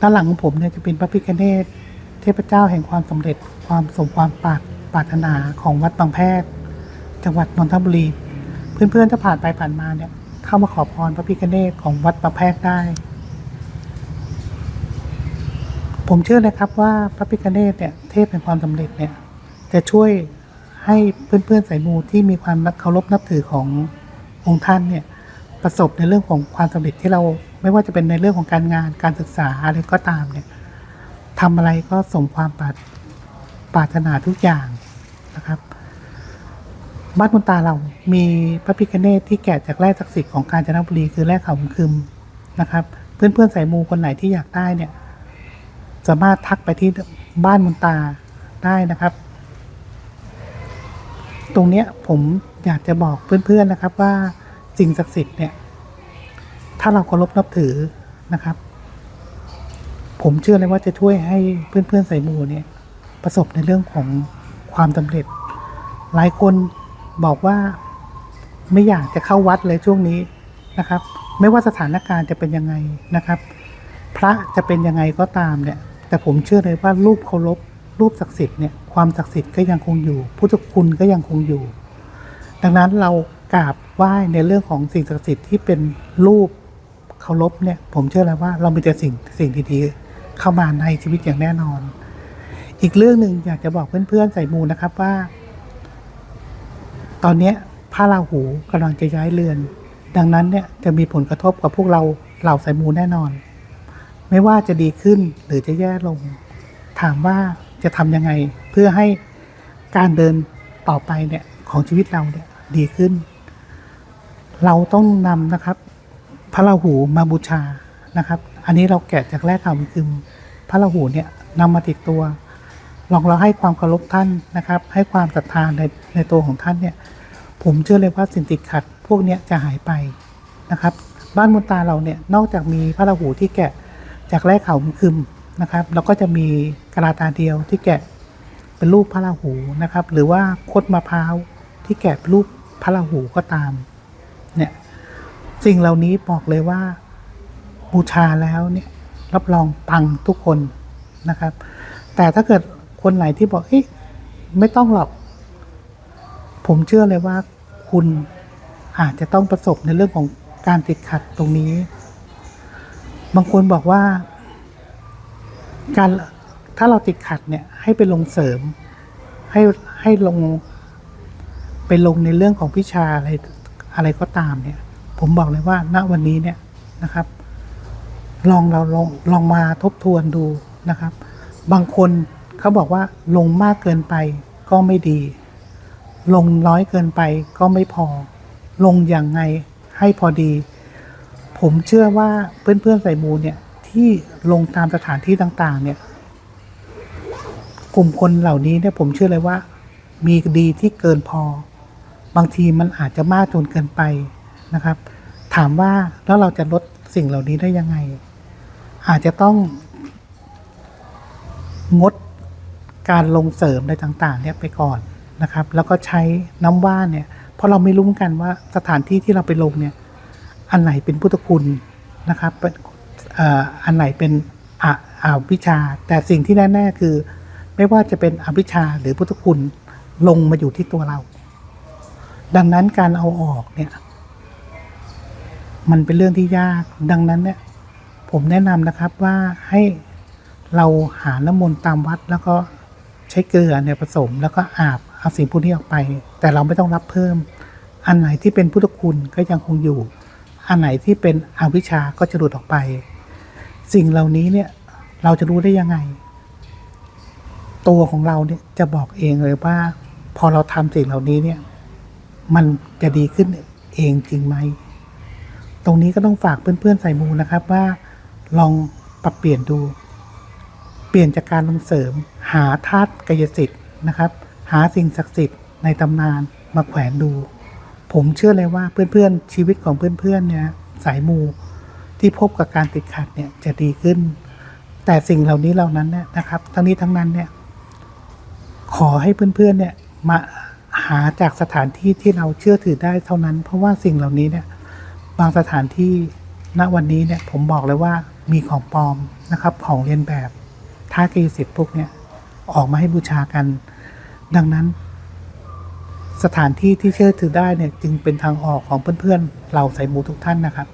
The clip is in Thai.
ด้านหลังของผมเนี่ยจะเป็นพระพิฆเนศเทพเจ้าแห่งความสำเร็จความสมความปรารปรารถนาของวัดบางแพรกจังหวัดนนทบุรี เพื่อนๆถ้าผ่านไปผ่านมาเนี่ยเข้ามาขอพรพระพิฆเนศของวัดบางแพรกได้ ผมเชื่อนะครับว่าพระพิฆเนศเนี่ยเทพแห่งความสำเร็จเนี่ยจะช่วยให้เพื่อนๆสายมูที่มีความเคารพนับถือขององค์ท่านเนี่ยประสบในเรื่องของความสำเร็จที่เรา ไม่ว่าจะเป็นในเรื่องของการงานการศึกษาอะไรก็ตามเนี่ยทำอะไรก็สมความปรารปรารถนาทุกอย่างนะครับ บ้านบุญตาเรามีพระพิฆเนศที่แกะจากแร่ศักดิ์สิทธิ์ของกาญจนบุรีคือแร่เขาคึมนะครับ เพื่อนๆสายมูคนไหนที่อยากได้เนี่ย สามารถทักไปที่บ้านมุนตาได้นะครับ ตรงเนี้ยผมอยากจะบอกเพื่อนๆนะครับว่าสิ่งศักดิ์สิทธิ์เนี่ย ถ้าเราเคารพนับถือนะครับ ผมเชื่อเลยว่าจะช่วยให้เพื่อนๆใส่มูเนี่ย ประสบในเรื่องของความสำเร็จ หลายคนบอกว่าไม่อยากจะเข้าวัดเลยช่วงนี้นะครับ ไม่ว่าสถานการณ์จะเป็นยังไงนะครับ พระจะเป็นยังไงก็ตามเนี่ย แต่ผมเชื่อเลยว่ารูปเคารพรูปศักดิ์สิทธิ์เนี่ยความศักดิ์สิทธิ์ก็ยังคงอยู่ พุทธคุณก็ยังคงอยู่ ดังนั้นเรากราบไหว้ในเรื่องของสิ่งศักดิ์สิทธิ์ที่เป็นรูป เคารพเนี่ย ผมเชื่อเลยว่าเรามีแต่สิ่งสิ่งดีๆเข้ามาในชีวิตอย่างแน่นอน อีกเรื่องหนึ่งอยากจะบอกเพื่อนๆใส่มูนะครับว่า ตอนเนี้พระราหูกำลังจะย้ายเรือน ดังนั้นเนี่ยจะมีผลกระทบกับพวกเราเหล่าสายมูแน่นอน ไม่ว่าจะดีขึ้นหรือจะแย่ลง ถามว่าจะทำยังไงเพื่อให้การเดินต่อไปเนี่ยของชีวิตเราเนี่ยดีขึ้น เราต้องนำนะครับ พระราหูมาบูชานะครับ อันนี้เราแกะจากแรกคำคือพระราหูเนี่ยนำมาติดตัว ลองเราให้ความเคารพท่านนะครับ ให้ความศรัทธาในในตัวของท่านเนี่ย ผมเชื่อเลยว่าสิ่งติดขัด พวกเนี้ยจะหายไปนะครับ บ้านมุนตาเราเนี่ยนอกจากมีพระราหูที่แกะจากแร่เขาคึมนะครับแล้วก็จะมีกระลาตาเดียวที่แกะเป็นรูปพระราหูนะครับ หรือว่าคดมะพร้าวที่แกะรูปพระราหูก็ตามเนี่ย สิ่งเหล่านี้บอกเลยว่าบูชาแล้วเนี่ยรับรองปังทุกคนนะครับ แต่ถ้าเกิดคนไหนที่บอกเอ๊ะไม่ต้องหรอก ผมเชื่อเลยว่าคุณอาจจะต้องประสบในเรื่องของการติดขัดตรงนี้ บางคนบอกว่า การถ้าเราติดขัดเนี่ยให้ไปลงเสริม ให้ให้ลงไปลงในเรื่องของวิชาอะไรอะไรก็ตามเนี่ย ผมบอกเลยว่าณวันนี้เนี่ยนะครับ ลองเราลองลองมาทบทวนดูนะครับ บางคนเขาบอกว่าลงมากเกินไปก็ไม่ดี ลงน้อยเกินไปก็ไม่พอ ลงอย่างไงให้พอดี ผมเชื่อว่าเพื่อนๆใส่มูเนี่ยที่ลงตามสถานที่ต่างๆ เนี่ย กลุ่มคนเหล่านี้เนี่ยผมเชื่อเลยว่า มีดีที่เกินพอ บางทีมันอาจจะมากจนเกินไป นะครับ ถามว่าแล้วเราจะลดสิ่งเหล่านี้ได้ยังไง อาจจะต้อง งดการลงเสริมอะไรต่าง ๆ เนี่ยไปก่อนนะครับ แล้วก็ใช้น้ำว่านเนี่ยเพราะเราไม่รู้กันว่าสถานที่ที่เราไปลงเนี่ย อันไหนเป็นพุทธคุณนะครับอันไหนเป็นอวิชา แต่สิ่งที่แน่ๆคือ ไม่ว่าจะเป็นอวิชชาหรือพุทธคุณลงมาอยู่ที่ตัวเรา ดังนั้นการเอาออกเนี่ย มันเป็นเรื่องที่ยาก ดังนั้นเนี่ย ผมแนะนำนะครับว่าให้เราหาน้ำมนต์ตามวัดแล้วก็ใช้เกลือเนี่ยผสม แล้วก็อาบเอาสิ่งพวกนี้ออกไป แต่เราไม่ต้องรับเพิ่ม อันไหนที่เป็นพุทธคุณก็ยังคงอยู่ อันไหนที่เป็นอวิชชาก็จะหลุดออกไป สิ่งเหล่านี้เนี่ยเราจะรู้ได้ยังไง ตัวของเราเนี่ยจะบอกเองเลยว่า พอเราทำสิ่งเหล่านี้เนี่ย มันจะดีขึ้นเองจริงไหม ตรงนี้ก็ต้องฝากเพื่อนๆใส่มูนะครับว่าลองปรับเปลี่ยนดู เปลี่ยนจากการลงเสริม หาธาตุกายสิทธิ์นะครับ หาสิ่งศักดิ์สิทธิ์ในตำนานมาแขวนดู ผมเชื่อเลยว่าเพื่อนๆชีวิตของเพื่อนๆเนี่ยสายมูที่พบกับการติดขัดเนี่ยจะดีขึ้น แต่สิ่งเหล่านี้เหล่านั้นเนี่ยนะครับ ทั้งนี้ทั้งนั้นเนี่ยขอให้เพื่อนๆเนี่ยมาหาจากสถานที่ที่เราเชื่อถือได้เท่านั้น เพราะว่าสิ่งเหล่านี้เนี่ย บางสถานที่ณวันนี้เนี่ยผมบอกเลยว่ามีของปลอมนะครับ ของเรียนแบบท่ากายสิทธิ์พวกเนี่ยออกมาให้บูชากัน ดังนั้น สถานที่ที่เชื่อถือได้เนี่ยจึงเป็นทางออกของเพื่อนๆเราใส่หมูทุกท่านนะครับ